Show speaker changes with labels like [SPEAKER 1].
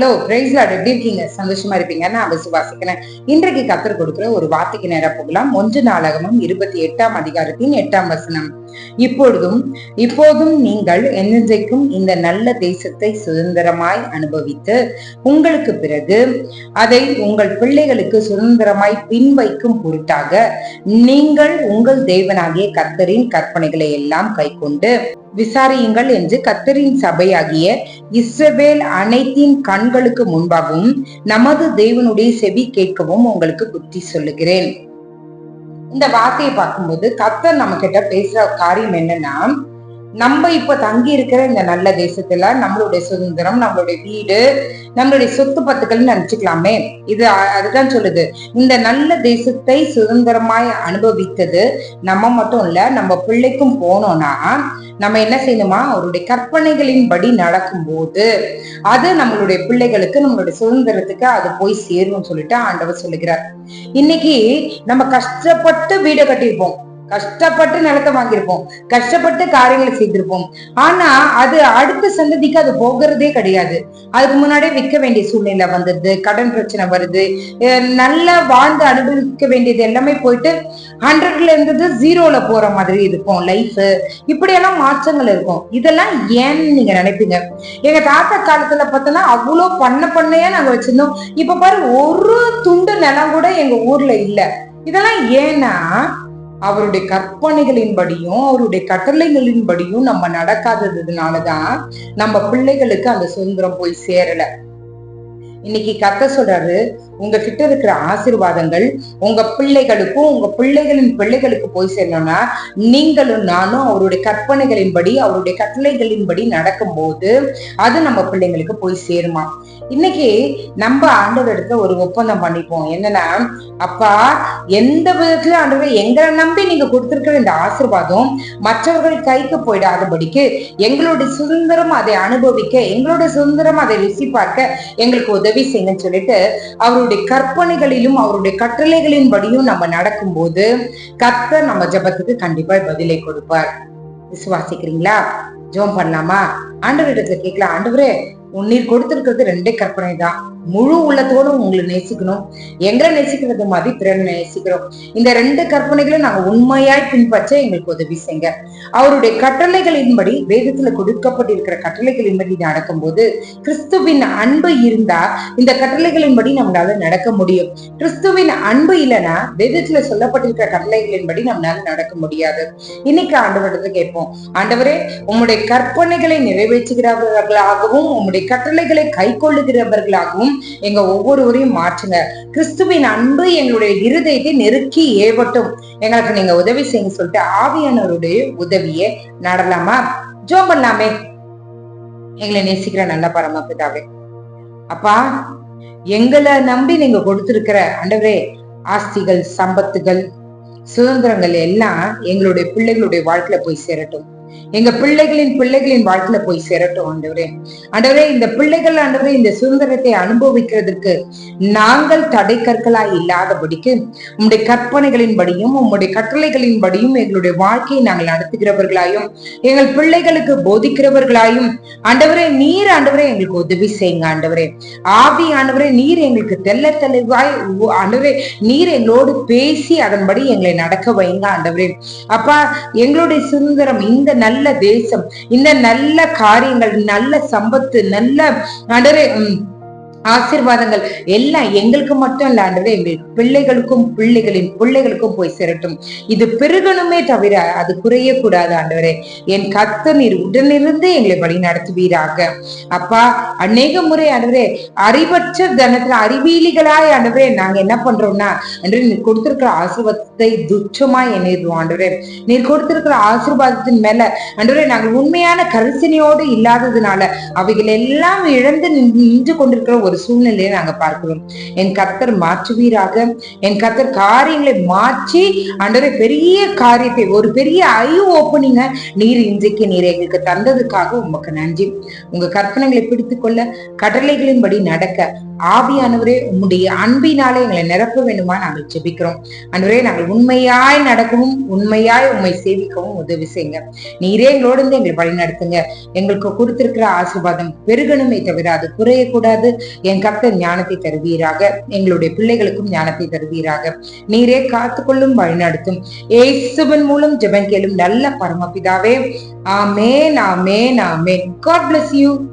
[SPEAKER 1] Price lot எப்படி இருக்கீங்க? சந்தோஷமா இருப்பீங்க. நான் விசுவாசிக்கிறேன் இன்றைக்கு கத்தர் கொடுக்கிற ஒரு வார்த்தைக்கு நேரம் போகலாம். ஒன்று நாளகமும் இருபத்தி எட்டாம் அதிகாரத்தின் எட்டாம் வசனம். இப்பொழுதும் இப்போதும் நீங்கள் என்னைக்கும் இந்த நல்ல தேசத்தை சுதந்திரமாய் அனுபவித்து உங்களுக்கு பிறகு அதை உங்கள் பிள்ளைகளுக்கு சுதந்திரமாய் பின்வைக்கும் பொருட்டாக நீங்கள் உங்கள் தேவனாகிய கர்த்தரின் கற்பனைகளை எல்லாம் கைக்கொண்டு விசாரியுங்கள் என்று கத்தரின் சபையாகிய இஸ்ரவேல் அனைத்தின் கண்களுக்கு முன்பாகவும் நமது தேவனுடைய செவி கேட்கவும் உங்களுக்கு புத்தி சொல்லுகிறேன். இந்த வார்த்தையை பார்க்கும்போது கத்தர் நம்ம கிட்ட பேசுற காரியம் என்னன்னா நம்ம இப்ப தங்கி இருக்கிற இந்த நல்ல தேசத்துல நம்மளுடைய சுதந்திரம் நம்மளுடைய வீடு நம்மளுடைய சொத்து பத்துக்கள்னு நினைச்சுக்கலாமே. இது அதுதான் சொல்லுது. இந்த நல்ல தேசத்தை சுதந்திரமாய் அனுபவித்தது நம்ம மட்டும் இல்ல நம்ம பிள்ளைக்கும் போனோம்னா நம்ம என்ன செய்யணுமா? அவருடைய கற்பனைகளின் படி நடக்கும் நடக்கும்போது அது நம்மளுடைய பிள்ளைகளுக்கு நம்மளுடைய சுதந்திரத்துக்கு அது போய் சேரும்னு சொல்லிட்டு ஆண்டவர் சொல்லுகிறார். இன்னைக்கு நம்ம கஷ்டப்பட்டு வீடை கட்டியிருப்போம். கஷ்டப்பட்டு நிலத்தை வாங்கியிருப்போம். கஷ்டப்பட்டு காரியங்களை செய்திருப்போம். ஆனா அது அடுத்த சந்ததிக்கு அது போகிறதே கிடையாது. அதுக்கு முன்னாடியே விற்க வேண்டிய சூழ்நிலை வந்துடுது. கடன் பிரச்சனை வருது. நல்லா வாழ்ந்து அனுபவிக்க வேண்டியது எல்லாமே போயிட்டு ஹண்ட்ரட்ல இருந்தது ஜீரோல போற மாதிரி இருக்கும் லைஃப் இப்படியெல்லாம் மாற்றங்கள் இருக்கும். இதெல்லாம் ஏன்னு நீங்க நினைப்பீங்க? எங்க தாத்தா காலத்துல பார்த்தோன்னா அவ்வளோ பண்ண பண்ணையா நாங்க வச்சிருந்தோம். இப்ப பாரு ஒரு துண்டு நிலம் கூட எங்க ஊர்ல இல்ல. இதெல்லாம் ஏன்னா அவருடைய கற்பனைகளின்படியும் அவருடைய கட்டளைகளின்படியும் நம்ம நடக்காததுனாலதான் நம்ம பிள்ளைகளுக்கு அந்த சுதந்திரம் போய் சேரல. இன்னைக்கு கத்த சொல்றாரு உங்ககிட்ட இருக்கிற ஆசிர்வாதங்கள் உங்க பிள்ளைகளுக்கும் உங்க பிள்ளைகளின் பிள்ளைகளுக்கு போய் சேரணும்னா நீங்களும் நானும் அவருடைய கற்பனைகளின்படி அவருடைய கட்டளைகளின்படி நடக்கும்போது அது நம்ம பிள்ளைங்களுக்கு போய் சேருமா? இன்னைக்கு நம்ம ஆண்டவர் இடத்துல ஒரு ஒப்பந்தம் பண்ணிப்போம். என்னன்னா அப்பா எந்த விதத்துல ஆண்டவர் எங்களை நம்பி நீங்க கொடுத்திருக்கிற இந்த ஆசிர்வாதம் மற்றவர்கள் கைக்கு போயிடாதபடிக்கு எங்களுடைய சுதந்திரம் அதை அனுபவிக்க எங்களுடைய சுதந்திரம் அதை ருசி பார்க்க எங்களுக்கு உதவி செய்யுங்கன்னு சொல்லிட்டு அவருடைய கற்பனைகளிலும் அவருடைய கட்டளைகளின் படியும் நம்ம நடக்கும்போது கர்த்தர் நம்ம ஜெபத்துக்கு கண்டிப்பா பதிலை கொடுப்பார். விசுவாசிக்கிறீங்களா? ஜோம் பண்ணலாமா? ஆண்டவர் கேட்கலாம் ஆண்டவரே உன்னீர் கொடுத்திருக்கிறது ரெண்டே கற்பனை தான் முழு உள்ளத்தோட உங்களை நேசிக்கணும். எங்களை நேசிக்கிறது மாதிரி பிறன் நேசிக்கிறோம். இந்த ரெண்டு கற்பனைகளும் நாங்க உண்மையாய் பின்பற்ற எங்களுக்கு உதவி செய்யுங்க. அவருடைய கட்டளைகளின்படி வேதத்துல கொடுக்கப்பட்டிருக்கிற கட்டளைகளின்படி நடக்கும்போது கிறிஸ்துவின் அன்பு இருந்தா இந்த கட்டளைகளின்படி நம்மளால நடக்க முடியும். கிறிஸ்துவின் அன்பு இல்லைன்னா வேதத்துல சொல்லப்பட்டிருக்கிற கட்டளைகளின்படி நம்மளால நடக்க முடியாது. இன்னைக்கு ஆண்டவரிடத்துல கேட்போம். ஆண்டவரே உம்முடைய கற்பனைகளை நிறைவேற்றுகிறவர்களாகவும் உம்முடைய கட்டளைகளை கை கொள்ளுகிறவர்களாகவும் எங்க ஒவ்வொருவரையும் மாற்றுங்க. கிறிஸ்துவின் அன்பு எங்களுடைய இருதயத்தை நெருக்கி ஏவட்டும். எங்களுக்கு நீங்க உதவி செய்ய சொல்லிட்டு ஆவியானவருடைய உதவியை நடலாமா? ஜோம் பண்ணலாமே. எங்களை நேசிக்கிற நல்ல பரமபிதாவே. அப்பா எங்களை நம்பி நீங்க கொடுத்திருக்கிற அண்டவரே ஆஸ்திகள் சம்பத்துகள் சுதந்திரங்கள் எல்லாம் எங்களுடைய பிள்ளைகளுடைய வாழ்க்கையில போய் சேரட்டும். எங்க பிள்ளைகளின் பிள்ளைகளின் வாழ்க்கையில போய் சேரட்டும் ஆண்டவரே. ஆண்டவரே இந்த பிள்ளைகள் ஆண்டவரே இந்த சுதந்திரத்தை அனுபவிக்கிறதுக்கு நாங்கள் தடை கற்களா இல்லாதபடிக்கு உம்முடைய கற்பனைகளின்படியும் உம்முடைய கட்டளைகளின்படியும் எங்களுடைய வாழ்க்கையை நாங்கள் நடத்துகிறவர்களாயும் எங்கள் பிள்ளைகளுக்கு போதிக்கிறவர்களாயும் ஆண்டவரே நீர் ஆண்டவரே எங்களுக்கு உதவி செய்யுங்க ஆண்டவரே. ஆவி ஆண்டவரே நீர் எங்களுக்கு தெல்ல தெளிவாய் ஆண்டவரே நீர் எங்களோடு பேசி அதன்படி எங்களை நடக்க வைங்க ஆண்டவரே. அப்பா எங்களுடைய சுதந்திரம் இந்த நல்ல தேசம் இந்த நல்ல காரியங்கள் நல்ல சம்பத்து நல்ல நடரை ஆசீர்வாதங்கள் எல்லாம் எங்களுக்கு மட்டும் இல்ல ஆண்டவரே எங்கள் பிள்ளைகளுக்கும் பிள்ளைகளின் பிள்ளைகளுக்கும் போய் சேரட்டும். இது பெருகணுமே தவிர அது குறைய கூடாது ஆண்டவரே. என் கத்த நீர் உடனிருந்து எங்களை வழி நடத்துவீராக. அப்பா அநேக முறை ஆண்டவரே அறிவற்ற தனத்துல அறிவியலிகளாய் ஆண்டவரே நாங்க என்ன பண்றோம்னா அன்றே நீர் கொடுத்திருக்கிற ஆசிர்வாதத்தை துச்சமாய் எண்ணிடுவோம் ஆண்டவரே. நீர் கொடுத்திருக்கிற ஆசீர்வாதத்தின் மேல ஆண்டவரே நாங்கள் உண்மையான கரிசனையோடு இல்லாததுனால அவைகள் எல்லாம் இழந்து நின்று கொண்டிருக்கிற ஒரு சூழ்நிலையை நாங்க பார்க்கிறோம். என் கத்தர் மாற்றுவீராக. என் கத்தர் காரியங்களை மாற்றி ஆண்டவரே பெரிய காரியத்தை ஒரு பெரிய ஐ ஓப்பனிங்க நீர் இன்றைக்கு நீர் எங்களுக்கு தந்ததுக்காக உமக்கு நன்றி. உங்க கற்பனைகளை பிடித்து கொள்ள கடலைகளின்படி நடக்க ஆவியானவரே உம்முடைய அன்பினாலே எங்களை நிரப்ப வேண்டுமா நாங்கள் ஜெபிக்கிறோம். அன்றுவரே நாங்கள் உண்மையாய் நடக்கவும் உண்மையாய் உண்மை சேவிக்கவும் உதவி செய்யுங்க. நீரே எங்களோடு இருந்து எங்களை வழி நடத்துங்க. எங்களுக்கு கொடுத்திருக்கிற ஆசீர்வாதம் பெருகணுமே தவிர அது குறையக்கூடாது. என் கத்த ஞானத்தை தருவீராக. எங்களுடைய பிள்ளைகளுக்கும் ஞானத்தை தருவீராக. நீரே காத்துக்கொள்ளும் வழி நடத்தும் ஏசுவன் மூலம் ஜெபம் கேளும் நல்ல பரமபிதாவே. ஆமேன் ஆமேன் ஆமேன். God bless you